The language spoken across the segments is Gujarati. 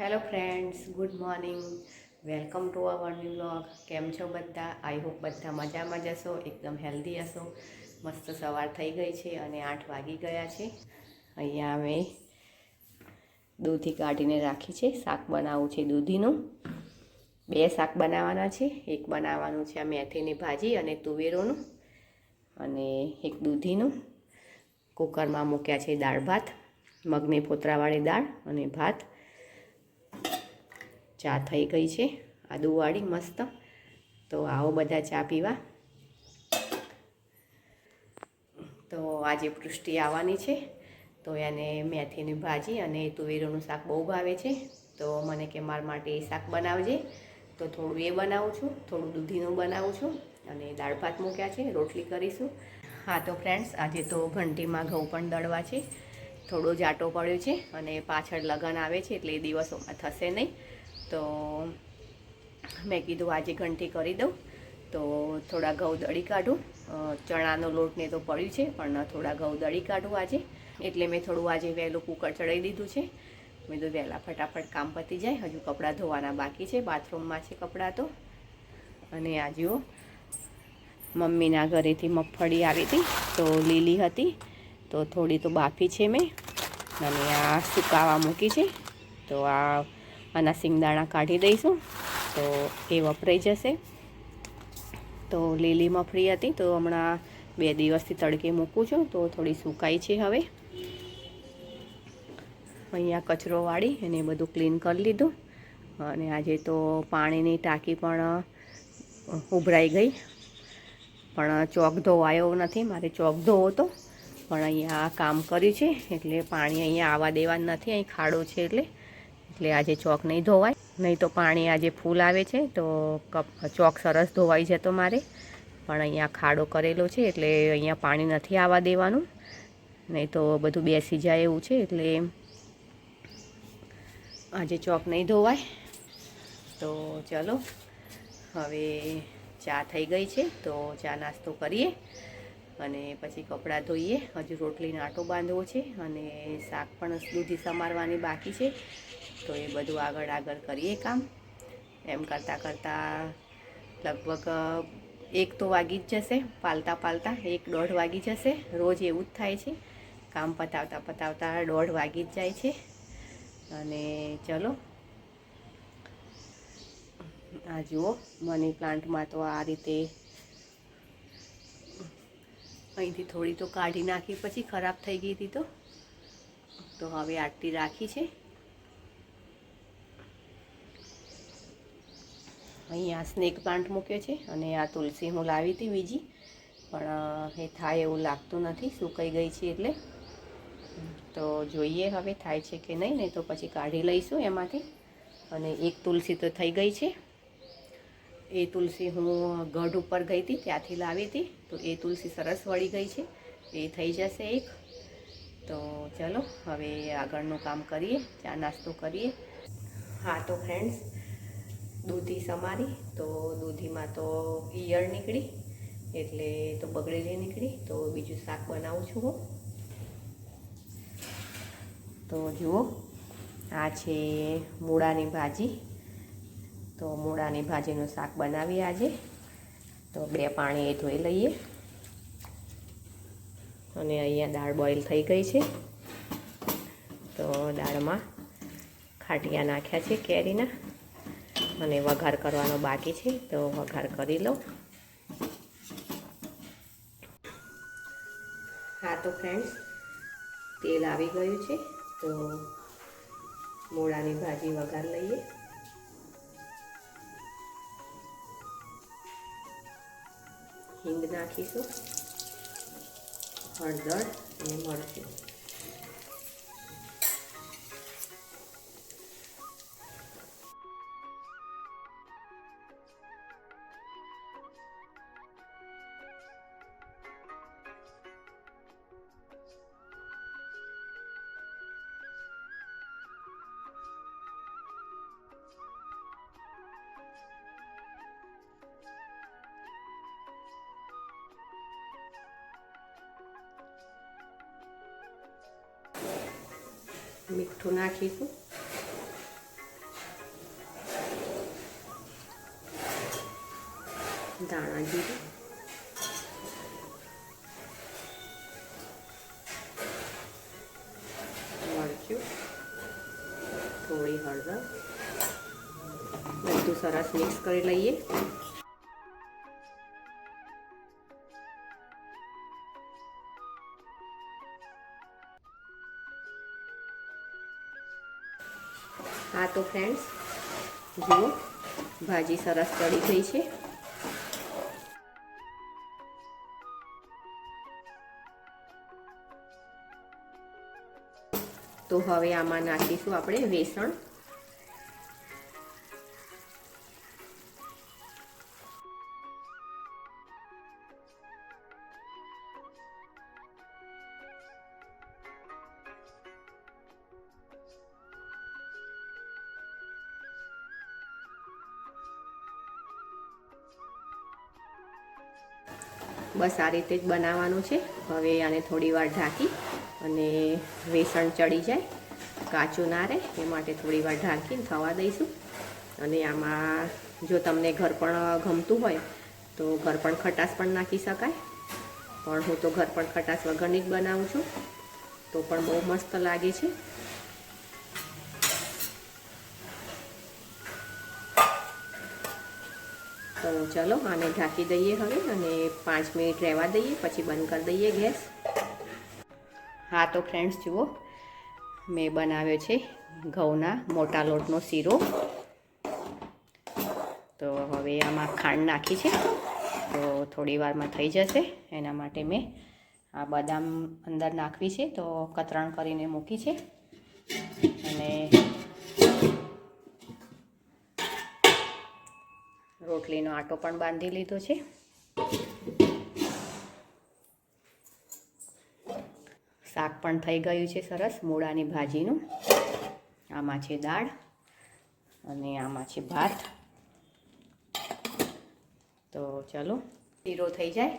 Hello friends good morning welcome to our new vlog કેમ છો બધા? આઈ હોપ બધા મજામાં જ હશો, એકદમ હેલ્ધી હશો. મસ્ત સવાર થઈ ગઈ છે અને આઠ વાગી ગયા છે. અહીંયા અમે દૂધી કાઢીને રાખી છે. શાક બનાવવું છે દૂધીનું. બે શાક બનાવવાના છે. એક બનાવવાનું છે આ મેથીની ભાજી અને તુવેરોનું અને એક દૂધીનું. કુકરમાં મૂક્યા છે દાળ ભાત, મગની ફોતરાવાળી દાળ અને ભાત. ચા થઈ ગઈ છે. આદુવાળી મસ્ત. તો આવો બધા ચા પીવા. તો આજે પૃષ્ટિ આવવાની છે. તો એને મેથીની ભાજી અને તુવેરોનું શાક બહુ ભાવે છે. તો મને કે મારા માટે એ શાક બનાવજે. તો થોડું એ બનાવું છું. થોડું દૂધીનું બનાવું છું. અને દાળ ભાત મૂક્યા છે. રોટલી કરીશું. હા, તો ફ્રેન્ડ્સ આજે તો ઘંટીમાં ઘઉં પણ દળવા છે. થોડો જાટો પડ્યો છે અને પાછળ લગન આવે છે એટલે એ દિવસોમાં થશે નહીં. તો મેં કીધું આજે ઘંટી કરી દઉં. તો થોડા ઘઉં દળી કાઢું. ચણાનો લોટને તો પડ્યું છે, પણ થોડા ઘઉં દળી કાઢું આજે. એટલે મેં થોડું આજે વહેલું કુકર ચડાવી દીધું છે. મેં કીધું વહેલા ફટાફટ કામ પતી જાય. હજુ કપડાં ધોવાના બાકી છે. બાથરૂમમાં છે કપડાં તો. અને આજે મમ્મીના ઘરેથી મગફળી આવી હતી, તો લીલી હતી. તો થોડી તો બાફી છે મેં. અને આ સુકાવા મૂકી છે. તો આ આના સિંગદાણા કાઢી દઈશું. તો એ વપરાઈ જશે. તો લીલી મફળી હતી, તો હમણાં બે દિવસથી તડકે મૂકું છું, તો થોડી સુકાઈ છે હવે. અહીંયા કચરો વાળી એને બધું ક્લીન કરી લીધું. અને આજે તો પાણીની ટાંકી પણ ઉભરાઈ ગઈ. પણ ચોક ધોવાયો નથી, મારે ચોક ધોવો તો પણ અહીંયા કામ કર્યું છે, એટલે પાણી અહીંયા આવવા દેવા નથી, અહીં ખાડો છે એટલે. એટલે આજે ચોક નહીં ધોવાય. નહીં તો પાણી આજે ફૂલ આવે છે, તો કપ, ચોક સરસ ધોવાઈ જતો મારે. પણ અહીંયા ખાડો કરેલો છે, એટલે અહીંયા પાણી નથી આવવા દેવાનું. નહીં તો બધું બેસી જાય એવું છે, એટલે આજે ચોક નહીં ધોવાય. તો ચલો, હવે ચા થઈ ગઈ છે, તો ચા નાસ્તો કરીએ. અને પછી કપડાં ધોઈએ. હજુ રોટલીનો આટો બાંધવો છે અને શાક પણ દૂધી સમારવાની બાકી છે. તો એ બધું આગળ આગળ કરીએ કામ. એમ કરતાં કરતાં લગભગ એક તો વાગી જ જશે, પાલતા પાલતા એક દોઢ વાગી જશે. રોજ એવું જ થાય છે. કામ પતાવતા પતાવતા દોઢ વાગી જ જાય છે. અને ચલો. આ જુઓ મની પ્લાન્ટમાં તો આ રીતે અહીંથી થોડી તો કાઢી નાખી, પછી ખરાબ થઈ ગઈ હતી તો. તો હવે આટલી રાખી છે. અહીંયા સ્નેક પ્લાન્ટ મૂક્યો છે અને આ તુલસી હું લાવી હતી બીજી. પણ એ થાય એવું લાગતું નથી, સુકાઈ ગઈ છે એટલે. તો જોઈએ હવે થાય છે કે નહીં નહીં તો પછી કાઢી લઈશું એમાંથી. અને એક તુલસી તો થઈ ગઈ છે. એ તુલસી હું ગઢ ઉપર ગઈ હતી, ત્યાંથી લાવી હતી. તો એ તુલસી સરસ વળી ગઈ છે. એ થઈ જશે એક. તો ચલો, હવે આગળનું કામ કરીએ, ચા નાસ્તો કરીએ. હા, તો ફ્રેન્ડ્સ દૂધી સમારી. તો દૂધીમાં તો ઈયળ નીકળી, એટલે તો બગડેલી નીકળી. તો બીજું શાક બનાવું છું હું. તો જુઓ, આ છે મૂળાની ભાજી. તો મૂળાની ભાજીનું શાક બનાવીએ આજે. તો બે પાણી એ ધોઈ લઈએ. અને અહીંયા દાળ બોઇલ થઈ ગઈ છે. તો દાળમાં ખાટિયા નાખ્યા છે કેરીના. અને વઘાર કરવાનો બાકી છે, તો વઘાર કરી લઉં. હા, તો ફ્રેન્ડ્સ તેલ આવી ગયું છે, તો મૂળાની ભાજી વઘાર લઈએ. હિંગ નાખીશું હળદર અને મરચું. મીઠું નાખીશું દાણા જીરું મરચું થોડી હળદર બધું સરસ મિક્સ કરી લઈએ હા, તો ફ્રેન્ડ્સ જુઓ, ભાજી સરસ ચડી ગઈ છે. તો હવે આમાં નાખીશું આપણે વેસણ. બસ આ રીતે જ બનાવવાનું છે. હવે આને થોડી વાર ઢાંકી અને વેસણ ચડી જાય. કાચું ના રહે, એ માટે થોડી વાર ઢાંકીને થવા દઈશું. અને આમાં જો તમને ઘર પણ ગમતું હોય, તો ઘર પણ ખટાશ પણ નાખી શકાય. પણ હું તો ઘર પણ ખટાશ વગરની જ બનાવું છું. તો પણ બહુ મસ્ત લાગે છે. તો ચલો આને ઢાંકી દઈએ હવે અને પાંચ મિનિટ રહેવા દઈએ, પછી બંધ કરી દઈએ ગેસ. હા, તો ફ્રેન્ડ્સ જુઓ, મેં બનાવ્યો છે ઘઉંના મોટા લોટનો શીરો. તો હવે આમાં ખાંડ નાખી છે. તો થોડી વારમાં થઈ જશે. એના માટે મેં આ બદામ અંદર નાખવી છે. તો કતરણ કરીને મૂકી છે. અને રોટલીનો આટો પણ બાંધી લીધો છે. શાક પણ થઈ ગયું છે સરસ, મૂળાની ભાજીનું. આમાં છે દાળ અને આમાં છે ભાત. તો ચલો, શીરો થઈ જાય,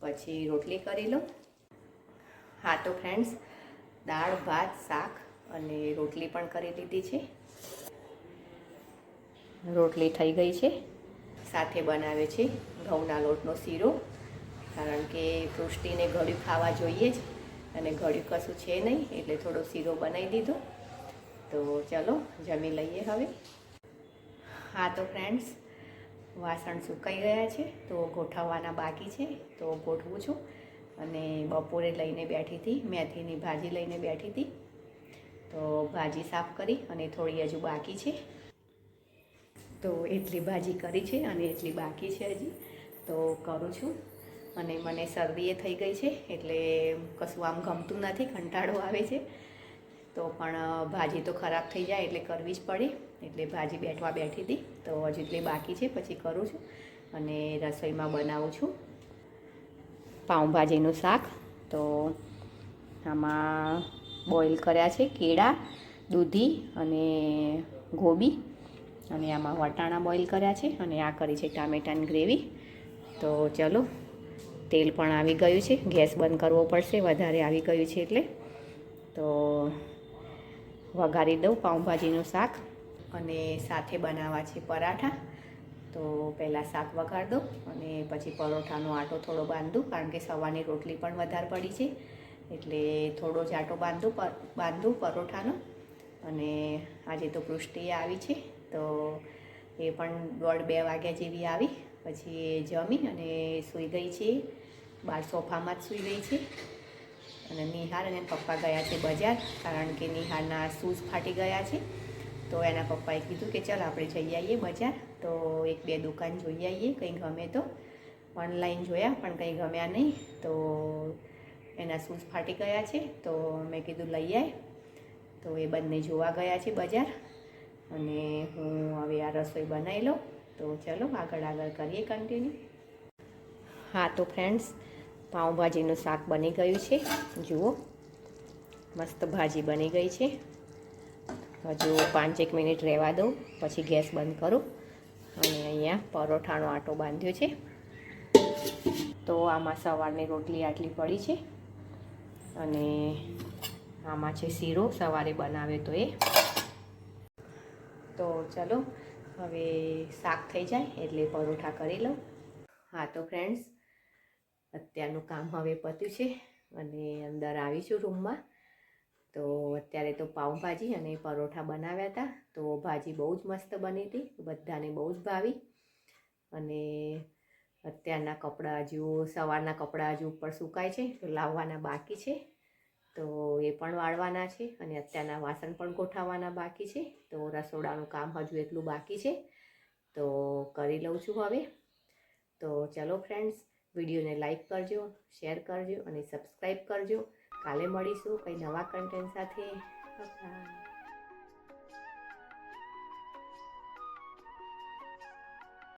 પછી રોટલી કરી લો હા તો ફ્રેન્ડ્સ દાળ, ભાત, શાક અને રોટલી પણ કરી લીધી છે. રોટલી થઈ ગઈ છે. સાથે બનાવે છે ઘઉંના લોટનો શીરો. કારણ કે પૃષ્ટિને ઘડ્યું ખાવા જોઈએ જ અને ઘડ્યું કશું છે નહીં, એટલે થોડો શીરો બનાવી દીધો. તો ચલો, જમી લઈએ હવે. હા તો ફ્રેન્ડ્સ વાસણ સુકાઈ ગયા છે, તો ગોઠવવાના બાકી છે, તો ગોઠવું છું. અને બપોરે લઈને બેઠી હતી, મેથીની ભાજી લઈને બેઠી હતી. તો ભાજી સાફ કરી અને થોડી હજુ બાકી છે. તો એટલી ભાજી કરી છે અને એટલી બાકી છે હજી. તો કરું છું. અને મને શરદી થઈ ગઈ છે, એટલે કશું આમ ગમતું નથી, કંટાળો આવે છે. તો પણ ભાજી તો ખરાબ થઈ જાય, એટલે કરવી જ પડે. એટલે ભાજી બેઠવા બેઠી હતી. તો હજુ એટલી બાકી છે, પછી કરું છું. અને રસોઈમાં બનાવું છું. પાઉંભાજીનું શાક. તો આમાં બોઇલ કર્યા છે, કેળા, દૂધી અને ગોબી. અને આમાં વટાણા બોઇલ કર્યા છે અને આ કરી છે ટામેટાની ગ્રેવી. તો ચલો, તેલ પણ આવી ગયું છે. ગેસ બંધ કરવો પડશે, વધારે આવી ગયું છે એટલે. તો વઘારી દઉં પાઉંભાજીનું શાક અને સાથે બનાવવા છે પરાઠા. તો પહેલાં શાક વઘાર દઉં અને પછી પરોઠાનો આટો થોડો બાંધું, કારણ કે સવારની રોટલી પણ વધારે પડી છે. એટલે થોડો જ આટો બાંધું બાંધું પરોઠાનો. અને આજે તો પૃષ્ટિ આવી છે. તો એ પણ દોઢ બે વાગ્યા જેવી આવી. પછી એ જમી અને સૂઈ ગઈ છે. બાર સોફામાં જ સૂઈ ગઈ છે. અને નિહાર અને પપ્પા ગયા છે બજાર, કારણ કે નિહારના શૂઝ ફાટી ગયા છે. તો એના પપ્પાએ કીધું કે ચાલ આપણે જઈ આવીએ બજાર. તો એક બે દુકાન જોઈ આવીએ કંઈ ગમે તો. ઓનલાઈન જોયા, પણ કંઈ ગમ્યા નહીં. તો એના શૂઝ ફાટી ગયા છે. તો મેં કીધું લઈ આય. તો એ બંને જોવા ગયા છે બજાર. અને હું હવે આ રસોઈ બનાવી લઉં. તો ચલો, આગળ આગળ કરીએ કન્ટિન્યુ હા, તો ફ્રેન્ડ્સ પાઉંભાજીનું શાક બની ગયું છે. જુઓ, મસ્ત ભાજી બની ગઈ છે. હજુ પાંચેક મિનિટ રહેવા દઉં, પછી ગેસ બંધ કરું. અને અહીંયા પરોઠાનો આટો બાંધ્યો છે. તો આમાં સવારની રોટલી આટલી પડી છે. અને આમાં છે શીરો, સવારે બનાવ્યો તો એ. તો ચલો, હવે શાક થઈ જાય એટલે પરોઠા કરી લઉં. હા, તો ફ્રેન્ડ્સ અત્યારનું કામ હવે પત્યું છે અને અંદર આવી છું રૂમમાં. તો અત્યારે તો પાઉંભાજી અને પરોઠા બનાવ્યા હતા. તો ભાજી બહુ જ મસ્ત બની હતી, બધાને બહુ જ ભાવી. અને અત્યારના કપડાં હજુ, સવારના કપડાં હજુ ઉપર સુકાય છે, તો લાવવાના બાકી છે. તો એ પણ વાળવાના છે અને અત્યારના વાસણ પણ ગોઠવવાના બાકી છે. તો રસોડાનું કામ હજુ એટલું બાકી છે. તો કરી લઉં છું હવે. તો ચલો ફ્રેન્ડ્સ, વિડીયોને લાઇક કરજો, શેર કરજો અને સબસ્ક્રાઈબ કરજો. કાલે મળીશું કંઈ નવા કન્ટેન્ટ સાથે.